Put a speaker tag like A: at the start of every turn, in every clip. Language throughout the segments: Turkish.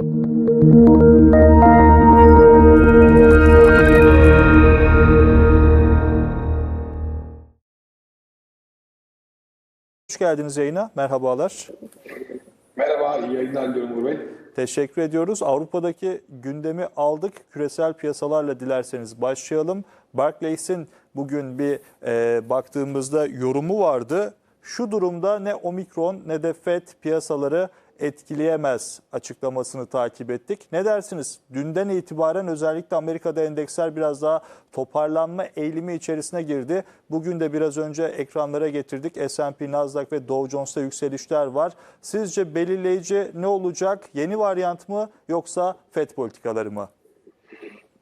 A: Hoş geldiniz yayına. Merhabalar.
B: Merhaba, iyi yayınlar diliyorum Uğur Bey.
A: Teşekkür ediyoruz. Avrupa'daki gündemi aldık. Küresel piyasalarla dilerseniz başlayalım. Barclays'in bugün bir e, baktığımızda yorumu vardı. Şu durumda ne omikron ne de FED piyasaları etkileyemez açıklamasını takip ettik. Ne dersiniz? Dünden itibaren özellikle Amerika'da endeksler biraz daha toparlanma eğilimi içerisine girdi. Bugün de biraz önce ekranlara getirdik. S&P, Nasdaq ve Dow Jones'ta yükselişler var. Sizce belirleyici ne olacak? Yeni varyant mı yoksa FED politikaları mı?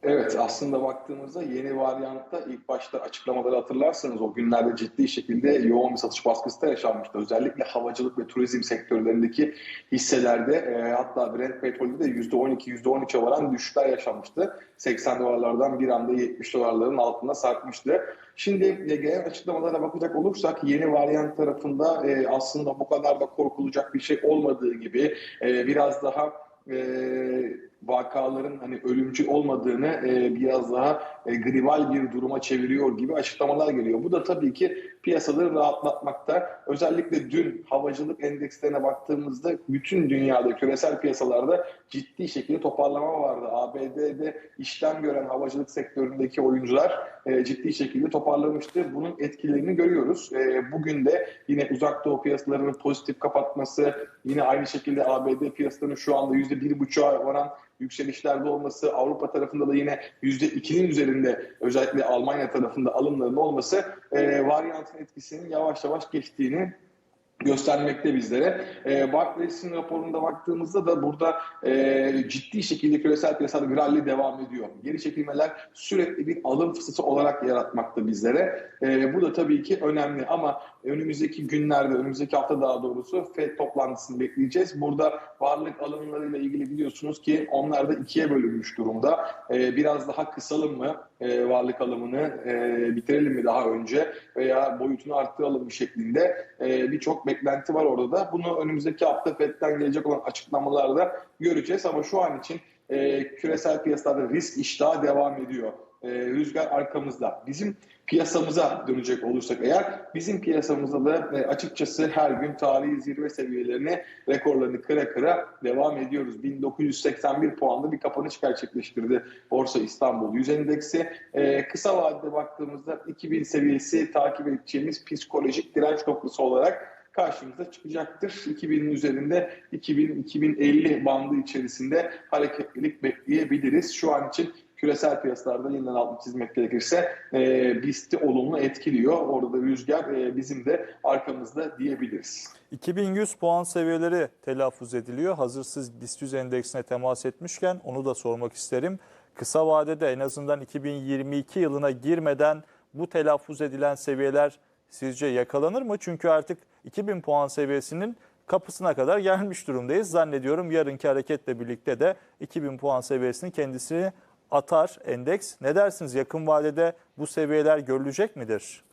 B: Evet, aslında baktığımızda yeni varyantta ilk başta açıklamaları hatırlarsanız o günlerde ciddi şekilde yoğun bir satış baskısı da yaşanmıştı. Özellikle havacılık ve turizm sektörlerindeki hisselerde e, hatta Brent petrolde de %12, %13'e varan düşüşler yaşanmıştı. 80 dolarlardan bir anda 70 dolarların altına sarkmıştı. Şimdi e, gelen açıklamalara bakacak olursak yeni varyant tarafında e, aslında bu kadar da korkulacak bir şey olmadığı gibi e, biraz daha e, vakaların hani ölümcül olmadığını e, biraz daha e, gribal bir duruma çeviriyor gibi açıklamalar geliyor. Bu da tabii ki piyasaları rahatlatmakta. Özellikle dün havacılık endekslerine baktığımızda bütün dünyada küresel piyasalarda ciddi şekilde toparlama vardı. ABD'de işlem gören havacılık sektöründeki oyuncular e, ciddi şekilde toparlamıştı. Bunun etkilerini görüyoruz. E, bugün de yine uzak doğu piyasalarının pozitif kapatması, yine aynı şekilde ABD piyasalarının şu anda %1,5'a varan yükselişlerde olması, Avrupa tarafında da yine %2'nin üzerinde özellikle Almanya tarafında alımların olması e, varyantın etkisinin yavaş yavaş geçtiğini göstermekte bizlere. E, Barclays'in raporunda baktığımızda da burada e, ciddi şekilde küresel piyasada rally devam ediyor. Geri çekilmeler sürekli bir alım fırsatı olarak yaratmakta bizlere. E, bu da tabii ki önemli ama önümüzdeki günlerde, önümüzdeki hafta daha doğrusu FED toplantısını bekleyeceğiz. Burada varlık alımlarıyla ilgili biliyorsunuz ki onlar da ikiye bölünmüş durumda. E, biraz daha kısalım mı e, varlık alımını e, bitirelim mi daha önce veya boyutunu arttıralım mı şeklinde e, birçok beklenti var orada da. Bunu önümüzdeki hafta FED'den gelecek olan açıklamalarda göreceğiz ama şu an için e, küresel piyasalarda risk iştahı devam ediyor. E, rüzgar arkamızda. Bizim piyasamıza dönecek olursak eğer bizim piyasamızda da e, açıkçası her gün tarihi zirve seviyelerini rekorlarını kıra kıra devam ediyoruz. 1981 puanlı bir kapanış gerçekleştirdi Borsa İstanbul 100 endeksi. E, kısa vadede baktığımızda 2000 seviyesi takip edeceğimiz psikolojik direnç noktası olarak karşımıza çıkacaktır. 2000'in üzerinde 2000-2050 bandı içerisinde hareketlilik bekleyebiliriz. Şu an için küresel piyasalarda yeniden altını çizmek gerekirse e, BIST'i olumlu etkiliyor. Orada da rüzgar e, bizim de arkamızda diyebiliriz.
A: 2100 puan seviyeleri telaffuz ediliyor. Hazır siz BIST 100 endeksine temas etmişken onu da sormak isterim. Kısa vadede en azından 2022 yılına girmeden bu telaffuz edilen seviyeler sizce yakalanır mı? Çünkü artık 2000 puan seviyesinin kapısına kadar gelmiş durumdayız. Zannediyorum yarınki hareketle birlikte de 2000 puan seviyesinin kendisini atar endeks. Ne dersiniz yakın vadede bu seviyeler görülecek midir?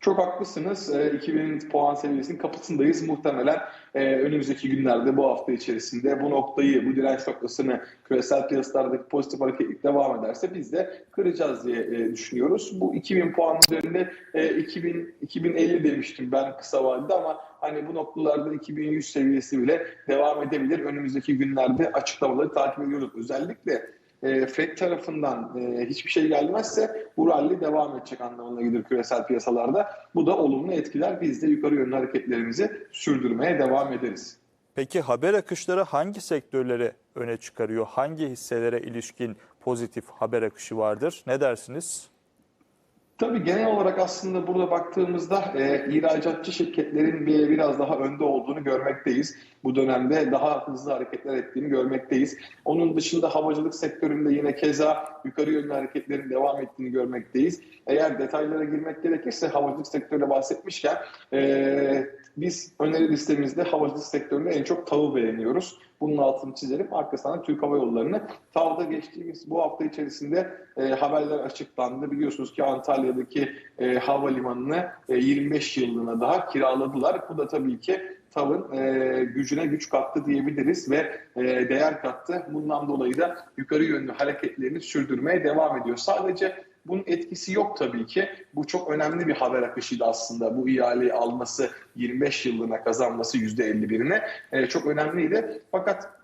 B: Çok haklısınız. 2000 puan seviyesinin kapısındayız. Muhtemelen önümüzdeki günlerde bu hafta içerisinde bu noktayı, bu direnç noktasını küresel piyasalardaki pozitif hareketlik devam ederse biz de kıracağız diye düşünüyoruz. Bu 2000 puan üzerinde 2000 2050 demiştim ben kısa vadede ama hani bu noktalarda 2100 seviyesi bile devam edebilir. Önümüzdeki günlerde açıklamaları takip ediyoruz. Özellikle e, FED tarafından e, hiçbir şey gelmezse bu rally devam edecek anlamına gelir küresel piyasalarda. Bu da olumlu etkiler. Biz de yukarı yönlü hareketlerimizi sürdürmeye devam ederiz.
A: Peki haber akışları hangi sektörleri öne çıkarıyor? Hangi hisselere ilişkin pozitif haber akışı vardır? Ne dersiniz?
B: Tabii genel olarak aslında burada baktığımızda e, ihracatçı şirketlerin bir, biraz daha önde olduğunu görmekteyiz. Bu dönemde daha hızlı hareketler ettiğini görmekteyiz. Onun dışında havacılık sektöründe yine keza yukarı yönlü hareketlerin devam ettiğini görmekteyiz. Eğer detaylara girmek gerekirse havacılık sektörüne bahsetmişken e, biz öneri listemizde havacılık sektöründe en çok TAV'ı beğeniyoruz. Bunun altını çizelim. Arkasından Türk Hava Yolları'nı TAV'da geçtiğimiz bu hafta içerisinde e, haberler açıklandı. Biliyorsunuz ki Antalya'daki e, havalimanını e, 25 yıllığına daha kiraladılar. Bu da tabii ki TAV'ın e, gücüne güç kattı diyebiliriz ve e, değer kattı. Bundan dolayı da yukarı yönlü hareketlerini sürdürmeye devam ediyor. Sadece bunun etkisi yok tabii ki. Bu çok önemli bir haber akışıydı aslında. Bu ihaleyi alması 25 yıllığına kazanması %51'ine e, çok önemliydi. Fakat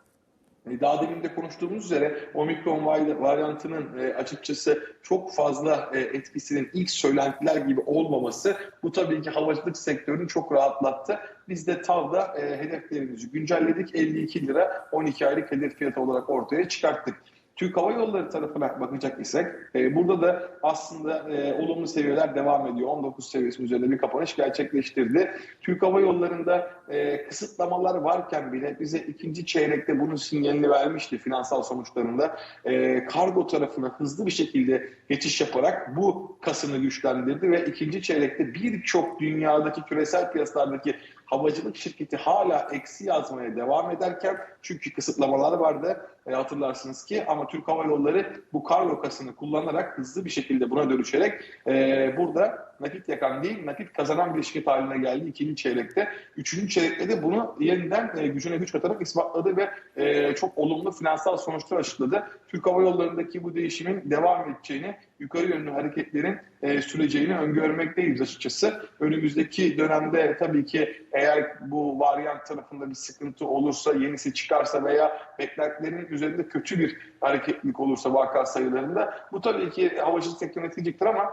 B: e, daha demin de konuştuğumuz üzere omikron varyantının e, açıkçası çok fazla e, etkisinin ilk söylentiler gibi olmaması bu tabii ki havacılık sektörünü çok rahatlattı. Biz de TAV'da hedeflerimizi güncelledik. 52 lira 12 aylık hedef fiyatı olarak ortaya çıkarttık. Türk Hava Yolları tarafına bakacak isek e, burada da aslında e, olumlu seviyeler devam ediyor. 19 seviyesi üzerinde bir kapanış gerçekleştirdi. Türk Hava Yolları'nda e, kısıtlamalar varken bile bize ikinci çeyrekte bunun sinyalini vermişti finansal sonuçlarında. E, kargo tarafına hızlı bir şekilde geçiş yaparak bu kasını güçlendirdi ve ikinci çeyrekte birçok dünyadaki küresel piyasalardaki havacılık şirketi hala eksi yazmaya devam ederken çünkü kısıtlamalar vardı e, hatırlarsınız ki ama Türk Hava Yolları bu kargo kasını kullanarak hızlı bir şekilde buna dönüşerek e, burada nakit yakan değil nakit kazanan bir şirket haline geldi ikinci çeyrekte. Üçüncü çeyrekte de bunu yeniden e, gücüne güç katarak ispatladı ve e, çok olumlu finansal sonuçlar açıkladı. Türk Hava Yolları'ndaki bu değişimin devam edeceğini, yukarı yönlü hareketlerin e, süreceğini öngörmekteyiz açıkçası. Önümüzdeki dönemde tabii ki eğer bu varyant tarafında bir sıkıntı olursa, yenisi çıkarsa veya beklentilerin üzerinde kötü bir hareketlilik olursa vaka sayılarında bu tabii ki havacılık sektörünü etkileyecektir ama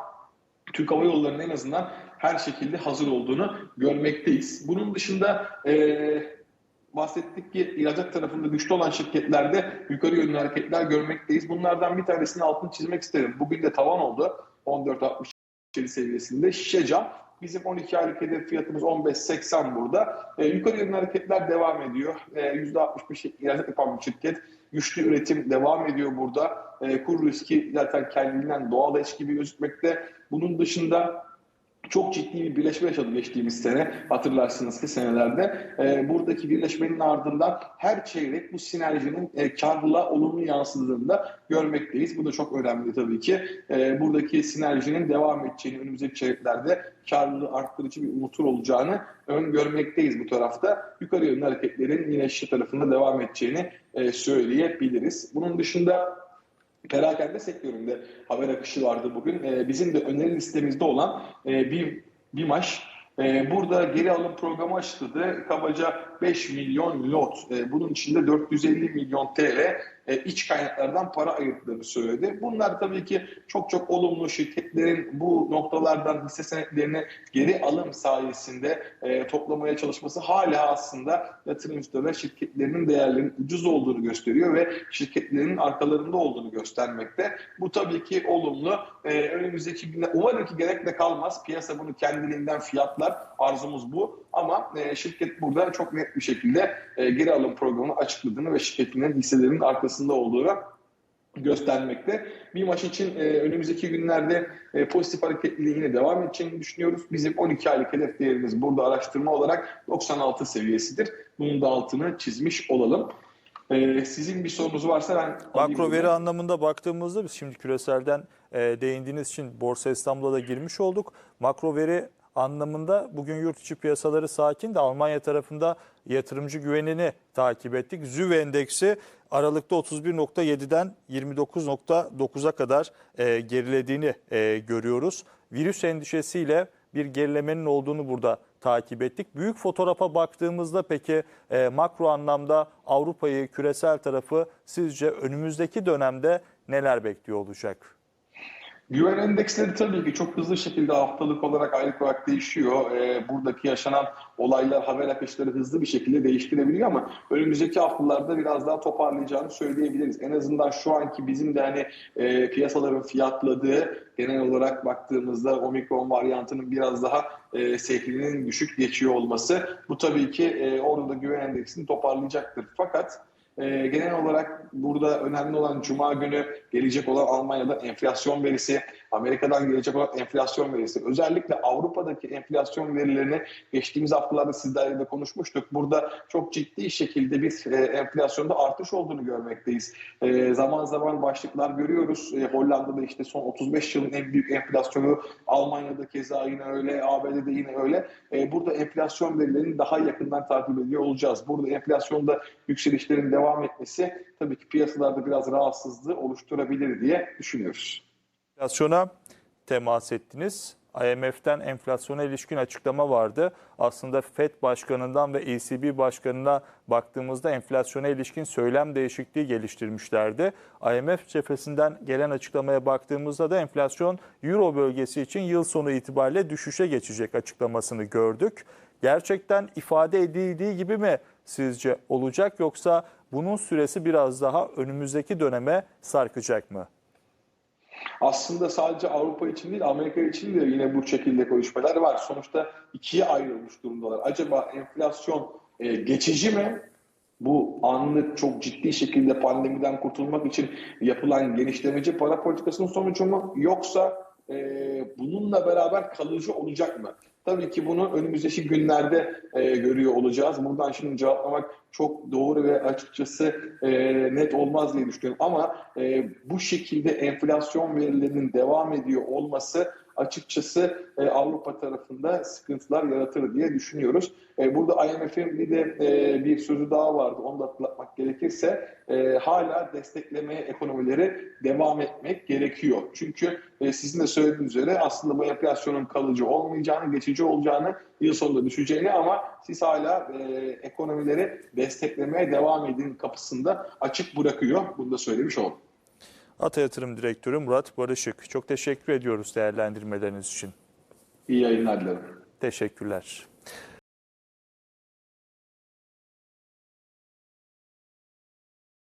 B: Türk Hava Yolları'nın en azından her şekilde hazır olduğunu görmekteyiz. Bunun dışında e, bahsettik ki ihracat tarafında güçlü olan şirketlerde yukarı yönlü hareketler görmekteyiz. Bunlardan bir tanesini altını çizmek isterim. Bugün de tavan oldu. 14.67 seviyesinde şişe. Bizim 12 aylık hedef fiyatımız 15.80 burada. E, yukarı yönlü hareketler devam ediyor. E, %65 ihracat yapan bir şirket. Güçlü üretim devam ediyor burada. E, kur riski zaten kendinden doğal eş gibi gözükmekte. Bunun dışında çok ciddi bir birleşme yaşadı geçtiğimiz sene hatırlarsınız ki senelerde. E, buradaki birleşmenin ardından her çeyrek bu sinerjinin e, karlılığa olumlu yansıdığını da görmekteyiz. Bu da çok önemli tabii ki. E, buradaki sinerjinin devam edeceğini önümüzdeki çeyreklerde karlılığı arttırıcı bir unutur olacağını öngörmekteyiz bu tarafta. Yukarı yönlü hareketlerin yine şişe tarafında devam edeceğini e, söyleyebiliriz. Bunun dışında perakende sektöründe haber akışı vardı bugün. E, bizim de öneri listemizde olan e, bir BİMAŞ e, burada geri alım programı açıkladı. Kabaca 5 milyon lot. E, bunun içinde 450 milyon TL e, iç kaynaklardan para ayırttığını söyledi. Bunlar tabii ki çok çok olumlu şirketlerin bu noktalardan hisse senetlerini geri alım sayesinde e, toplamaya çalışması hala aslında yatırımcılara ve şirketlerinin değerlerinin ucuz olduğunu gösteriyor ve şirketlerin arkalarında olduğunu göstermekte. Bu tabii ki olumlu. E, önümüzdeki günler umarım ki gerek de kalmaz. Piyasa bunu kendiliğinden fiyatlar. Arzumuz bu. Ama e, şirket burada çok net bir şekilde geri alım programını açıkladığını ve şirketinin hisselerinin arkasında olduğunu göstermekte. Bir maç için e, önümüzdeki günlerde e, pozitif hareketliliği yine devam edeceğini düşünüyoruz. Bizim 12 aylık hedef değerimiz burada araştırma olarak 96 seviyesidir. Bunun da altını çizmiş olalım. E, sizin bir sorunuz varsa ben...
A: Makro veri anlamında baktığımızda biz şimdi küreselden e, değindiğiniz için Borsa İstanbul'a da girmiş olduk. Makro veri anlamında bugün yurt içi piyasaları sakin de Almanya tarafında yatırımcı güvenini takip ettik. ZÜV endeksi Aralıkta 31.7'den 29.9'a kadar e, gerilediğini e, görüyoruz. Virüs endişesiyle bir gerilemenin olduğunu burada takip ettik. Büyük fotoğrafa baktığımızda peki e, makro anlamda Avrupa'yı, küresel tarafı sizce önümüzdeki dönemde neler bekliyor olacak?
B: Güven endeksleri tabii ki çok hızlı şekilde haftalık olarak, aylık olarak değişiyor. Ee, buradaki yaşanan olaylar, haber akışları hızlı bir şekilde değiştirebiliyor ama önümüzdeki haftalarda biraz daha toparlayacağını söyleyebiliriz. En azından şu anki bizim de hani e, piyasaların fiyatladığı genel olarak baktığımızda omikron varyantının biraz daha e, sehrinin düşük geçiyor olması bu tabii ki e, orada da güven endeksini toparlayacaktır. Fakat e, genel olarak burada önemli olan Cuma günü gelecek olan Almanya'da enflasyon verisi, Amerika'dan gelecek olan enflasyon verisi. Özellikle Avrupa'daki enflasyon verilerini geçtiğimiz haftalarda sizlerle de konuşmuştuk. Burada çok ciddi şekilde bir e, enflasyonda artış olduğunu görmekteyiz. E, zaman zaman başlıklar görüyoruz. E, Hollanda'da işte son 35 yılın en büyük enflasyonu, Almanya'da keza yine öyle, ABD'de yine öyle. Burada enflasyon verilerini daha yakından takip ediyor olacağız. Burada enflasyonda yükselişlerin devam etmesi tabii ki piyasalarda biraz rahatsızlığı oluşturabilir diye düşünüyoruz.
A: Enflasyona temas ettiniz. IMF'den enflasyona ilişkin açıklama vardı. Aslında FED Başkanı'ndan ve ECB Başkanı'na baktığımızda enflasyona ilişkin söylem değişikliği geliştirmişlerdi. IMF cephesinden gelen açıklamaya baktığımızda da enflasyon Euro bölgesi için yıl sonu itibariyle düşüşe geçecek açıklamasını gördük. Gerçekten ifade edildiği gibi mi sizce olacak yoksa bunun süresi biraz daha önümüzdeki döneme sarkacak mı?
B: Aslında sadece Avrupa için değil Amerika için de yine bu şekilde görüşmeler var. Sonuçta ikiye ayrılmış durumdalar. Acaba enflasyon e, geçici mi? Bu anlık çok ciddi şekilde pandemiden kurtulmak için yapılan genişlemeci para politikasının sonucu mu? Yoksa e, bununla beraber kalıcı olacak mı? Tabii ki bunu önümüzdeki günlerde e, görüyor olacağız. Buradan şimdi cevaplamak çok doğru ve açıkçası e, net olmaz diye düşünüyorum. Ama e, bu şekilde enflasyon verilerinin devam ediyor olması açıkçası e, Avrupa tarafında sıkıntılar yaratır diye düşünüyoruz. E, burada IMF'in bir de e, bir sözü daha vardı. Onu da hatırlatmak gerekirse e, hala desteklemeye ekonomileri devam etmek gerekiyor. Çünkü e, sizin de söylediğiniz üzere aslında bu enflasyonun kalıcı olmayacağını, geçici olacağını, yıl sonunda düşeceğini ama siz hala e, ekonomileri desteklemeye devam edin kapısında açık bırakıyor. Bunu da söylemiş oldum.
A: Ata Yatırım Direktörü Murat Barışık. Çok teşekkür ediyoruz değerlendirmeleriniz için.
B: İyi yayınlar dilerim.
A: Teşekkürler.